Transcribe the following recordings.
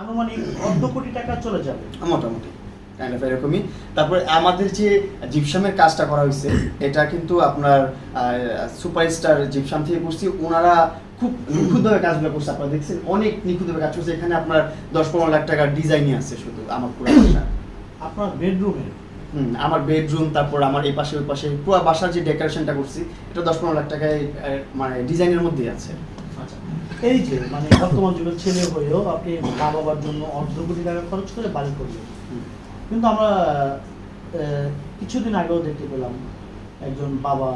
আনুমানিক অর্ধ কোটি টাকা চলে যাবে। মোটামুটি কাইন্ড অফ এরকমই। তারপরে আমাদের যে জিপসামের কাজটা করা হয়েছে এটা কিন্তু আপনার সুপারস্টার জিপসাম থেকে করছি। ওনারা খুব নিখুঁতভাবে কাজগুলো করছে। আপনারা দেখছেন অনেক নিখুঁতভাবে কাজ করছে। এখানে আপনার দশ পনেরো লাখ টাকার ডিজাইনই আছে শুধু আমার পুরো বাসা আপনার বেডরুমে হুম, আমার বেডরুম তারপর আমার এই পাশে ওই পাশে পুরো বাসার যে ডেকোরেশনটা করছি এটা দশ পনেরো লাখ টাকায় মানে ডিজাইনের মধ্যেই আছে। আচ্ছা। এই যে মানে বর্তমান যুগের ছেলে হয়েও আপনি মা বাবার জন্য অর্ধ কোটি টাকা খরচ করে বাড়ি করলেন। কিন্তু আমরা কিছুদিন আগেও দেখতে পেলাম একজন বাবা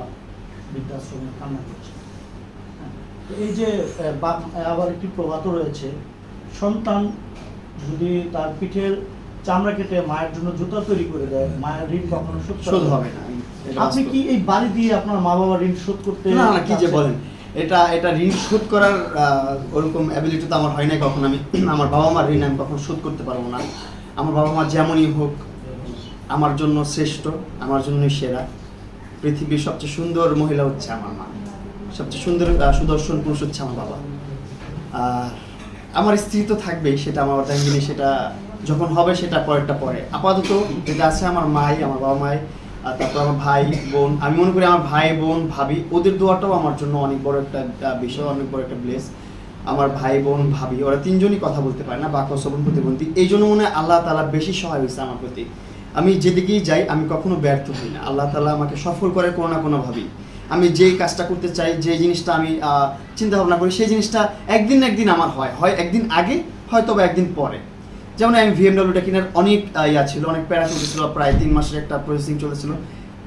বৃদ্ধাশ্রমে কান্না করছে হ্যাঁ, এই যে আবার একটি প্রবাদও রয়েছে। সন্তান যদি তার পিঠের চামড়া কেটে মায়ের জন্য জুতা তৈরি করে দেয় মায়ের ঋণ কখনো শোধ হবে না। আপনি কি এই বাড়ি দিয়ে আপনার মা বাবার ঋণ শোধ করতে না কি যে বলেন? এটা এটা ঋণ শোধ করার ওরকম অ্যাবিলিটি তো আমার হয় নাই কখন আমি। আমার বাবা মার ঋণ আমি কখন শোধ করতে পারব না। আমার বাবা মা যেমনই হোক, আমার জন্য শ্রেষ্ঠ, আমার জন্যই সেরা। পৃথিবীর সবচেয়ে সুন্দর মহিলা হচ্ছে আমার মা। সবচেয়ে সুন্দর সুদর্শন পুরুষ হচ্ছে আমার বাবা। আর আমার স্ত্রী তো থাকবেই, সেটা আমার অর্ধাঙ্গিনী সেটা যখন হবে সেটা পরেরটা পরে। আপাতত যেটা আছে আমার মাই, আমার বাবা মাই আর তারপর আমার ভাই, বোন, আমি মনে করি আমার ভাই, বোন, ভাবি, ওদের দোয়াটাও আমার জন্য অনেক বড় একটা বিষয়, অনেক বড় একটা ব্লেস আমার ভাই, বোন, ভাবি, ওরা তিনজনই কথা বলতে পারে না বা কসবন প্রতিবন্ধী। এই জন্য মনে হয় আল্লাহ তালা বেশি সহায় হয়েছে আমার প্রতি। আমি যেদিকেই যাই, আমি কখনো ব্যর্থ হই না। আল্লাহ তালা আমাকে সফল করে কোনো না কোনোভাবেই আমি যেই কাজটা করতে চাই যে জিনিসটা আমি চিন্তা ভাবনা করি, সেই জিনিসটা একদিন একদিন আমার হয়। হয় একদিন আগে হয়তো বা একদিন পরে। যেমন আমি ভিএমডব্লিউটা কেনার অনেক ইয়া ছিল, অনেক প্যারা চলতেছিল, প্রায় তিন মাসের একটা প্রসেসিং চলেছিল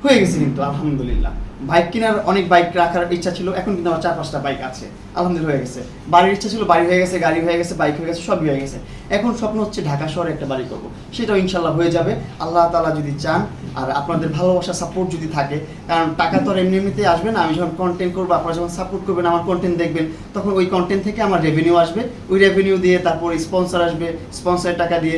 হয়ে গেছে কিন্তু, আলহামদুলিল্লাহ। বাইক কেনার অনেক বাইক রাখার ইচ্ছা ছিল, এখন কিন্তু আমার চার পাঁচটা বাইক আছে। আলহামদুলিল্লাহ হয়ে গেছে। বাড়ির ইচ্ছা ছিল, বাড়ি হয়ে গেছে, গাড়ি হয়ে গেছে, বাইক হয়ে গেছে, সবই হয়ে গেছে। এখন স্বপ্ন হচ্ছে ঢাকা শহরে একটা বাড়ি করব। সেটাও ইনশাল্লাহ হয়ে যাবে। আল্লাহ তালা যদি চান, আর আপনাদের ভালোবাসা সাপোর্ট যদি থাকে, কারণ টাকা তো আর এমনি এমনিতে আসবে না। আমি যখন কন্টেন্ট করব, আপনারা যখন সাপোর্ট করবেন, আমার কন্টেন্ট দেখবেন, তখন ওই কন্টেন্ট থেকে আমার রেভিনিউ আসবে। ওই রেভিনিউ দিয়ে তারপর স্পন্সর আসবে স্পন্সরের টাকা দিয়ে